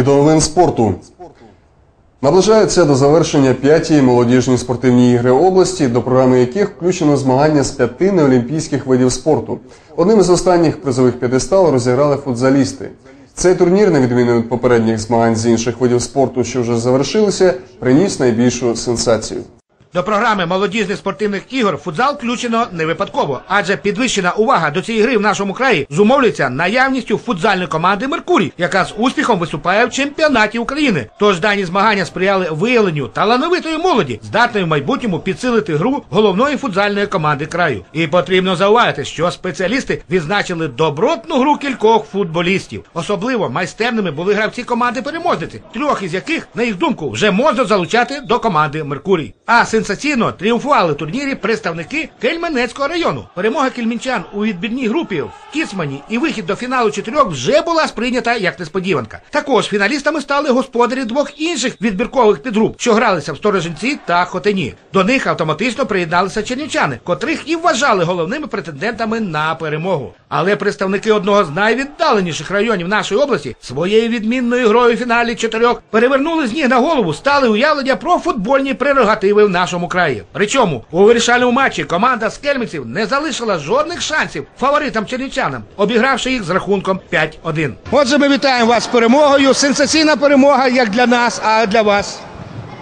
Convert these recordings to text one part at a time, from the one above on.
І до новин спорту. Наближаються до завершення п'ятій молодіжні спортивні ігри області, до програми яких включено змагання з п'яти неолімпійських видів спорту. Одним із останніх призових п'єдестал розіграли футзалісти. Цей турнір, на відміну від попередніх змагань з інших видів спорту, що вже завершилися, приніс найбільшу сенсацію. До програми молодіжних спортивних ігор футзал включено не випадково, адже підвищена увага до цієї гри в нашому краї зумовлюється наявністю футзальної команди Меркурій, яка з успіхом виступає в чемпіонаті України. Тож дані змагання сприяли виявленню талановитої молоді, здатної в майбутньому підсилити гру головної футзальної команди краю. І потрібно зауважити, що спеціалісти відзначили добротну гру кількох футболістів. Особливо майстерними були гравці команди переможниці, трьох із яких, на їх думку, вже можна залучати до команди Меркурій. А сенсаційно тріумфували турнірі представники Кельменецького району. Перемога кельмінчан у відбірній групі в Кіцмані і вихід до фіналу чотирьох вже була сприйнята як несподіванка. Також фіналістами стали господарі двох інших відбіркових підгруп, що гралися в Сторожинці та Хотині. До них автоматично приєдналися чернівчани, котрих і вважали головними претендентами на перемогу. Але представники одного з найвіддаленіших районів нашої області своєю відмінною грою в фіналі чотирьох перевернули з ніг на голову, стали уявлення про футбольні прерогативи в нашому краї. Причому у вирішальному матчі команда з кельмиців не залишила жодних шансів фаворитам чернівчанам, обігравши їх з рахунком 5-1. Отже, ми вітаємо вас з перемогою. Сенсаційна перемога як для нас, а для вас.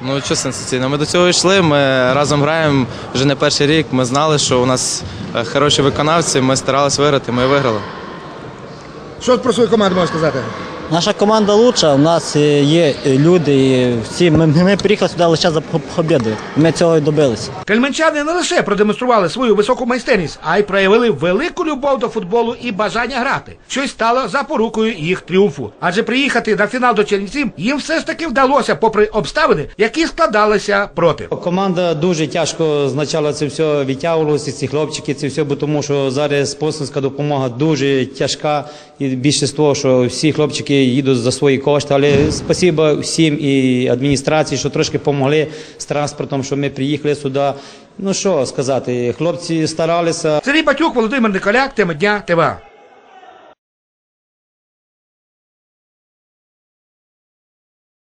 Ну що сенсаційно? Ми до цього йшли. Ми разом граємо вже не перший рік. Ми знали, що у нас е, хороші виконавці. Ми старалися виграти. Ми виграли. Що про свою команду можна сказати? Наша команда лучша, у нас е, є е, люди, і всі ми, ми приїхали сюди лише за по- побідою. Ми цього і добилися. Кельменчани не лише продемонстрували свою високу майстерність, а й проявили велику любов до футболу і бажання грати, що й стало запорукою їх тріумфу. Адже приїхати на фінал до Чернівців їм все ж таки вдалося, попри обставини, які складалися проти. Команда дуже тяжко спочатку це все відтягувалося, ці хлопчики, це все, бо тому що зараз спонсорська допомога дуже тяжка. І більше того, що всі хлопчики їдуть за свої кошти. Але спасибо всім і адміністрації, що трошки допомогли з транспортом, що ми приїхали сюди. Ну що сказати, хлопці старалися. Сергій Батюк, Володимир Николяк, тема дня ТВА.